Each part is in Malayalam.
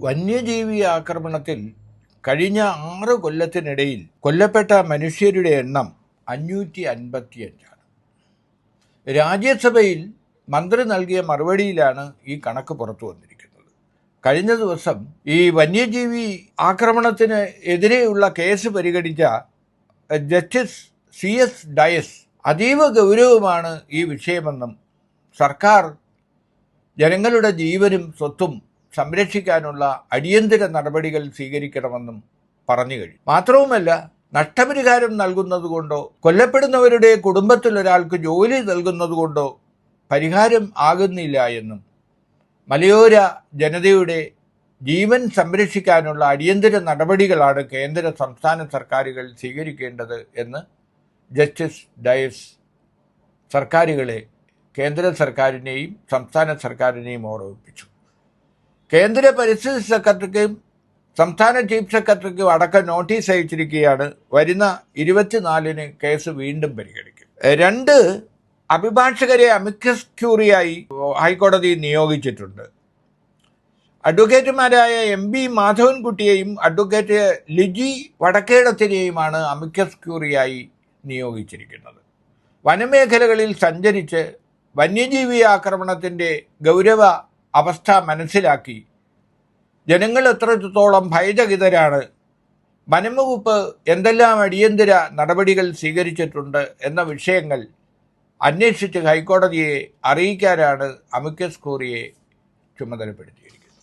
വന്യജീവി ആക്രമണത്തിൽ കഴിഞ്ഞ ആറ് കൊല്ലത്തിനിടയിൽ കൊല്ലപ്പെട്ട മനുഷ്യരുടെ എണ്ണം അഞ്ഞൂറ്റി അൻപത്തിയഞ്ചാണ് രാജ്യസഭയിൽ മന്ത്രി നൽകിയ മറുപടിയിലാണ് ഈ കണക്ക് പുറത്തു വന്നിരിക്കുന്നത്. കഴിഞ്ഞ ദിവസം ഈ വന്യജീവി ആക്രമണത്തിന് എതിരെയുള്ള കേസ് പരിഗണിച്ച ജസ്റ്റിസ് സി എസ് ഡയസ് അതീവ ഗൗരവമാണ് ഈ വിഷയമെന്നും സർക്കാർ ജനങ്ങളുടെ ജീവനും സ്വത്തും സംരക്ഷിക്കാനുള്ള അടിയന്തര നടപടികൾ സ്വീകരിക്കണമെന്നും പറഞ്ഞു കഴിഞ്ഞു. മാത്രവുമല്ല നഷ്ടപരിഹാരം നൽകുന്നതുകൊണ്ടോ കൊല്ലപ്പെടുന്നവരുടെ കുടുംബത്തിലൊരാൾക്ക് ജോലി നൽകുന്നതുകൊണ്ടോ പരിഹാരം ആകുന്നില്ല എന്നും മലയോര ജനതയുടെ ജീവൻ സംരക്ഷിക്കാനുള്ള അടിയന്തര നടപടികളാണ് കേന്ദ്ര സംസ്ഥാന സർക്കാരുകൾ സ്വീകരിക്കേണ്ടത് എന്ന് ജസ്റ്റിസ് ഡയസ് സർക്കാരുകളെ കേന്ദ്ര സർക്കാരിനെയും സംസ്ഥാന സർക്കാരിനെയും ഓർമ്മിപ്പിച്ചു. കേന്ദ്ര പരിസ്ഥിതി സെക്രട്ടറിക്കും സംസ്ഥാന ചീഫ് സെക്രട്ടറിക്കും അടക്കം നോട്ടീസ് അയച്ചിരിക്കുകയാണ്. വരുന്ന ഇരുപത്തിനാലിന് കേസ് വീണ്ടും പരിഗണിക്കും. രണ്ട് അഭിഭാഷകരെ അമിക്കസ് ക്യൂറിയായി ഹൈക്കോടതി നിയോഗിച്ചിട്ടുണ്ട്. അഡ്വക്കേറ്റുമാരായ എം ബി മാധവൻകുട്ടിയെയും അഡ്വക്കേറ്റ് ലിജി വടക്കേടത്തിനെയുമാണ് അമിക്കസ് ക്യൂറിയായി നിയോഗിച്ചിരിക്കുന്നത്. വനമേഖലകളിൽ സഞ്ചരിച്ച് വന്യജീവി ആക്രമണത്തിന്റെ ഗൗരവ അവസ്ഥ മനസ്സിലാക്കി. ജനങ്ങൾ എത്രത്തോളം ഭയചകിതരാണ്. വനംവകുപ്പ് എന്തെല്ലാം അടിയന്തര നടപടികൾ സ്വീകരിച്ചിട്ടുണ്ട് എന്ന വിഷയങ്ങൾ അന്വേഷിച്ച് ഹൈക്കോടതിയെ അറിയിക്കാനാണ് അമിക്കസ് കോറിയെ ചുമതലപ്പെടുത്തിയിരിക്കുന്നത്.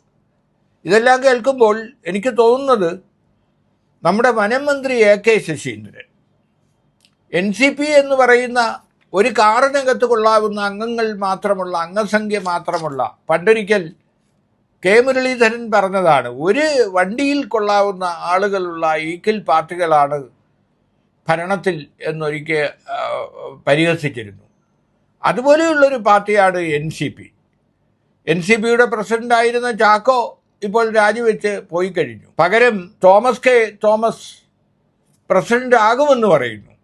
ഇതെല്ലാം കേൾക്കുമ്പോൾ എനിക്ക് തോന്നുന്നത് നമ്മുടെ വനം മന്ത്രി A K Saseendran N C P എന്ന് പറയുന്ന ഒരു കാറിനകത്ത് കൊള്ളാവുന്ന അംഗങ്ങൾ മാത്രമുള്ള അംഗസംഖ്യ മാത്രമുള്ള പണ്ടൊരിക്കൽ കെ മുരളീധരൻ പറഞ്ഞതാണ് ഒരു വണ്ടിയിൽ കൊള്ളാവുന്ന ആളുകളുള്ള ഈക്കിൽ പാർട്ടികളാണ് ഭരണത്തിൽ എന്നൊരിക്കൽ പരിഹസിച്ചിരുന്നു. അതുപോലെയുള്ളൊരു പാർട്ടിയാണ് N C P. N C പിയുടെ പ്രസിഡന്റായിരുന്ന ചാക്കോ ഇപ്പോൾ രാജിവെച്ച് പോയി കഴിഞ്ഞു. പകരം തോമസ് കെ തോമസ് പ്രസിഡന്റ് ആകുമെന്ന് പറയുന്നു.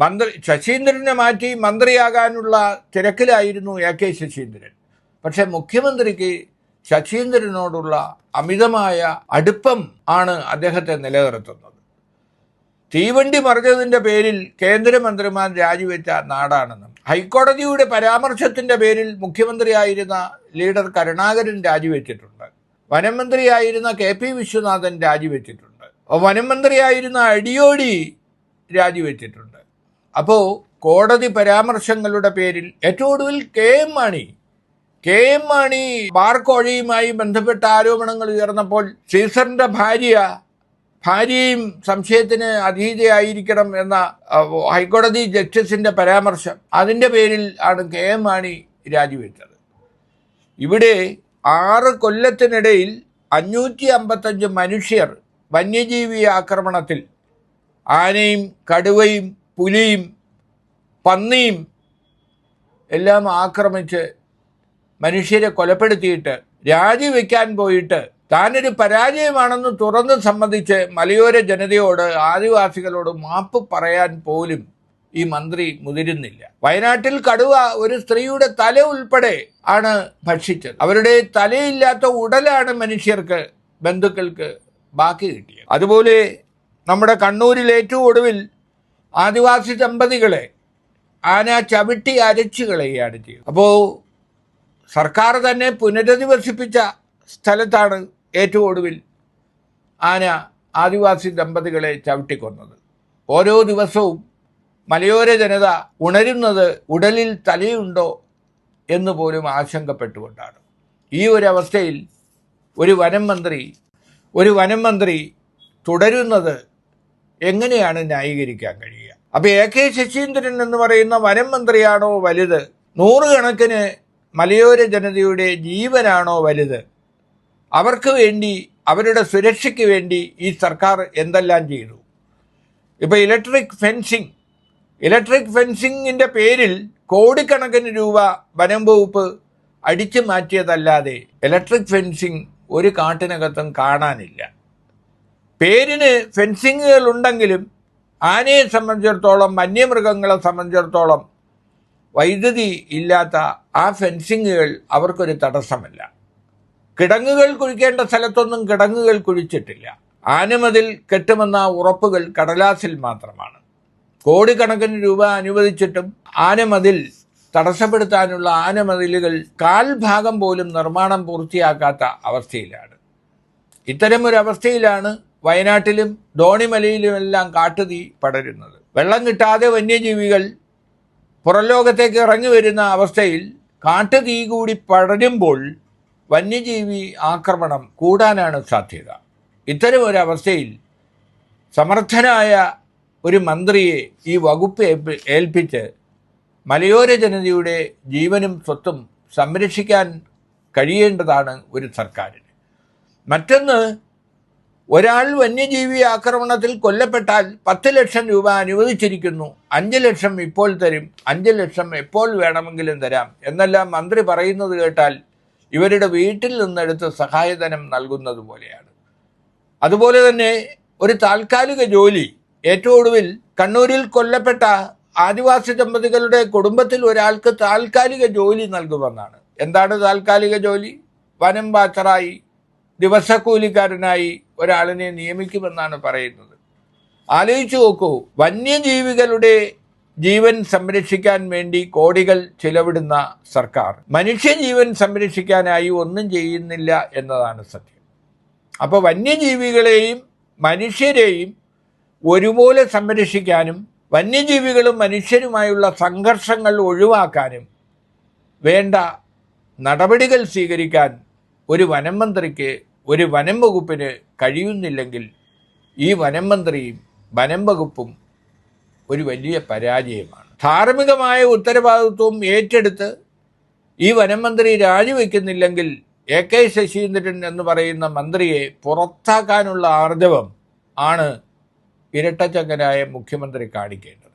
മന്ത്രി ശശീന്ദ്രനെ മാറ്റി മന്ത്രിയാകാനുള്ള തിരക്കിലായിരുന്നു എ കെ ശശീന്ദ്രൻ. പക്ഷെ മുഖ്യമന്ത്രിക്ക് ശശീന്ദ്രനോടുള്ള അമിതമായ അടുപ്പം ആണ് അദ്ദേഹത്തെ നിലനിർത്തുന്നത്. തീവണ്ടി മറിഞ്ഞതിന്റെ പേരിൽ കേന്ദ്രമന്ത്രിമാർ രാജിവെച്ച നാടാണെന്നും. ഹൈക്കോടതിയുടെ പരാമർശത്തിന്റെ പേരിൽ മുഖ്യമന്ത്രിയായിരുന്ന ലീഡർ കരുണാകരൻ രാജിവെച്ചിട്ടുണ്ട്. വനം മന്ത്രിയായിരുന്ന കെ പി വിശ്വനാഥൻ രാജിവെച്ചിട്ടുണ്ട്. വനം മന്ത്രിയായിരുന്ന അടിയോടി രാജിവെച്ചിട്ടുണ്ട്. അപ്പോൾ കോടതി പരാമർശങ്ങളുടെ പേരിൽ ഏറ്റവും ഒടുവിൽ K M Mani K M Mani bar ബന്ധപ്പെട്ട ആരോപണങ്ങൾ ഉയർന്നപ്പോൾ സീസറിന്റെ ഭാര്യ ഭാര്യയും സംശയത്തിന് അതീതയായിരിക്കണം എന്ന ഹൈക്കോടതി ജസ്റ്റിസിന്റെ പരാമർശം അതിന്റെ പേരിൽ ആണ് കെ എം മാണി രാജിവെച്ചത്. ഇവിടെ ആറ് കൊല്ലത്തിനിടയിൽ അഞ്ഞൂറ്റി അമ്പത്തഞ്ച് മനുഷ്യർ വന്യജീവി ആക്രമണത്തിൽ ആനയും കടുവയും പുലിയും പന്നിയും എല്ലാം ആക്രമിച്ച് മനുഷ്യരെ കൊലപ്പെടുത്തിയിട്ട് രാജിവെക്കാൻ പോയിട്ട് താനൊരു പരാജയമാണെന്ന് തുറന്ന് സമ്മതിച്ച് മലയോര ജനതയോട് ആദിവാസികളോട് മാപ്പ് പറയാൻ പോലും ഈ മന്ത്രി മുതിരുന്നില്ല. വയനാട്ടിൽ കടുവ ഒരു സ്ത്രീയുടെ തല ഉൾപ്പെടെ ആണ് ഭക്ഷിച്ചത്. അവരുടെ തലയില്ലാത്ത ഉടലാണ് മനുഷ്യർക്ക് ബന്ധുക്കൾക്ക് ബാക്കി കിട്ടിയത്. അതുപോലെ നമ്മുടെ കണ്ണൂരിൽ ഏറ്റവും ഒടുവിൽ ആദിവാസി ദമ്പതികളെ ആന ചവിട്ടി അരച്ചു കളയുകയാണ് ചെയ്തത് അപ്പോൾ സർക്കാർ തന്നെ പുനരധിവസിപ്പിച്ച സ്ഥലത്താണ് ഏറ്റവും ഒടുവിൽ ആന ആദിവാസി ദമ്പതികളെ ചവിട്ടിക്കൊന്നത്. ഓരോ ദിവസവും മലയോര ജനത ഉണരുന്നത് ഉടലിൽ തലയുണ്ടോ എന്ന് പോലും ആശങ്കപ്പെട്ടുകൊണ്ടാണ്. ഈ ഒരു അവസ്ഥയിൽ ഒരു വനം മന്ത്രി ഒരു വനം മന്ത്രി തുടരുന്നത് എങ്ങനെയാണ് ന്യായീകരിക്കാൻ കഴിയുക? അപ്പൊ എ കെ ശശീന്ദ്രൻ എന്ന് പറയുന്ന വനം മന്ത്രിയാണോ വലുത്? നൂറുകണക്കിന് മലയോര ജനതയുടെ ജീവനാണോ വലുത്? അവർക്ക് വേണ്ടി അവരുടെ സുരക്ഷയ്ക്ക് വേണ്ടി ഈ സർക്കാർ എന്തെല്ലാം ചെയ്തു? ഇപ്പൊ ഇലക്ട്രിക് ഫെൻസിങ് ഇലക്ട്രിക് ഫെൻസിങ്ങിന്റെ പേരിൽ കോടിക്കണക്കിന് രൂപ വനം വകുപ്പ് അടിച്ചു മാറ്റിയതല്ലാതെ ഇലക്ട്രിക് ഫെൻസിങ് ഒരു കാട്ടിനകത്തും കാണാനില്ല. പേരിന് ഫെൻസിങ്ങുകൾ ഉണ്ടെങ്കിലും ആനയെ സംബന്ധിച്ചിടത്തോളം വന്യമൃഗങ്ങളെ സംബന്ധിച്ചിടത്തോളം വൈദ്യുതി ഇല്ലാത്ത ആ ഫെൻസിങ്ങുകൾ അവർക്കൊരു തടസ്സമല്ല. കിടങ്ങുകൾ കുഴിക്കേണ്ട സ്ഥലത്തൊന്നും കിടങ്ങുകൾ കുഴിച്ചിട്ടില്ല. ആനമതിൽ കെട്ടുമെന്ന ഉറപ്പുകൾ കടലാസിൽ മാത്രമാണ്. കോടിക്കണക്കിന് രൂപ അനുവദിച്ചിട്ടും ആനമതിൽ തടസ്സപ്പെടുത്താനുള്ള ആനമതിലുകൾ കാൽഭാഗം പോലും നിർമ്മാണം പൂർത്തിയാക്കാത്ത അവസ്ഥയിലാണ്. ഇത്തരമൊരവസ്ഥയിലാണ് വയനാട്ടിലും ഡോണിമലയിലുമെല്ലാം കാട്ടുതീ പടരുന്നത്. വെള്ളം കിട്ടാതെ വന്യജീവികൾ പുറംലോകത്തേക്ക് ഇറങ്ങി വരുന്ന അവസ്ഥയിൽ കാട്ടുതീ കൂടി പടരുമ്പോൾ വന്യജീവി ആക്രമണം കൂടാനാണ് സാധ്യത. ഇത്തരം അവസ്ഥയിൽ സമർത്ഥനായ ഒരു മന്ത്രിയെ ഈ വകുപ്പ് ഏൽപ്പി- ഏൽപ്പിച്ച് മലയോര ജനതയുടെ ജീവനും സ്വത്തും സംരക്ഷിക്കാൻ കഴിയേണ്ടതാണ് ഒരു സർക്കാരിന്. മറ്റൊന്ന് ഒരാൾ വന്യജീവി ആക്രമണത്തിൽ കൊല്ലപ്പെട്ടാൽ പത്ത് ലക്ഷം രൂപ അനുവദിച്ചിരിക്കുന്നു. അഞ്ച് ലക്ഷം ഇപ്പോൾ തരും. അഞ്ച് ലക്ഷം എപ്പോൾ വേണമെങ്കിലും തരാം. എന്നെല്ലാം മന്ത്രി പറയുന്നത് കേട്ടാൽ ഇവരുടെ വീട്ടിൽ നിന്നെടുത്ത് സഹായധനം നൽകുന്നത് പോലെയാണ്. അതുപോലെ തന്നെ ഒരു താൽക്കാലിക ജോലി. ഏറ്റവും ഒടുവിൽ കണ്ണൂരിൽ കൊല്ലപ്പെട്ട ആദിവാസി ദമ്പതികളുടെ കുടുംബത്തിൽ ഒരാൾക്ക് താൽക്കാലിക ജോലി നൽകുമെന്നാണ്. എന്താണ് താൽക്കാലിക ജോലി? വനം ബാച്ചറായി ദിവസക്കൂലിക്കാരനായി ഒരാളിനെ നിയമിക്കുമെന്നാണ് പറയുന്നത്. ആലോചിച്ചു നോക്കൂ വന്യജീവികളുടെ ജീവൻ സംരക്ഷിക്കാൻ വേണ്ടി കോടികൾ ചിലവിടുന്ന സർക്കാർ. മനുഷ്യജീവൻ സംരക്ഷിക്കാനായി ഒന്നും ചെയ്യുന്നില്ല എന്നതാണ് സത്യം. അപ്പോൾ വന്യജീവികളെയും മനുഷ്യരെയും ഒരുപോലെ സംരക്ഷിക്കാനും വന്യജീവികളും മനുഷ്യരുമായുള്ള സംഘർഷങ്ങൾ ഒഴിവാക്കാനും വേണ്ട നടപടികൾ സ്വീകരിക്കാൻ ഒരു വനം മന്ത്രിക്ക് ഒരു വനം വകുപ്പിന് കഴിയുന്നില്ലെങ്കിൽ ഈ വനം മന്ത്രിയും വനം വകുപ്പും ഒരു വലിയ പരാജയമാണ്. ധാർമ്മികമായ ഉത്തരവാദിത്വം ഏറ്റെടുത്ത് ഈ വനം മന്ത്രി രാജിവെക്കുന്നില്ലെങ്കിൽ എ കെ ശശീന്ദ്രൻ എന്ന് പറയുന്ന മന്ത്രിയെ പുറത്താക്കാനുള്ള ആർജവം ആണ് ഇരട്ടച്ചങ്കനായ മുഖ്യമന്ത്രി കാണിക്കേണ്ടത്.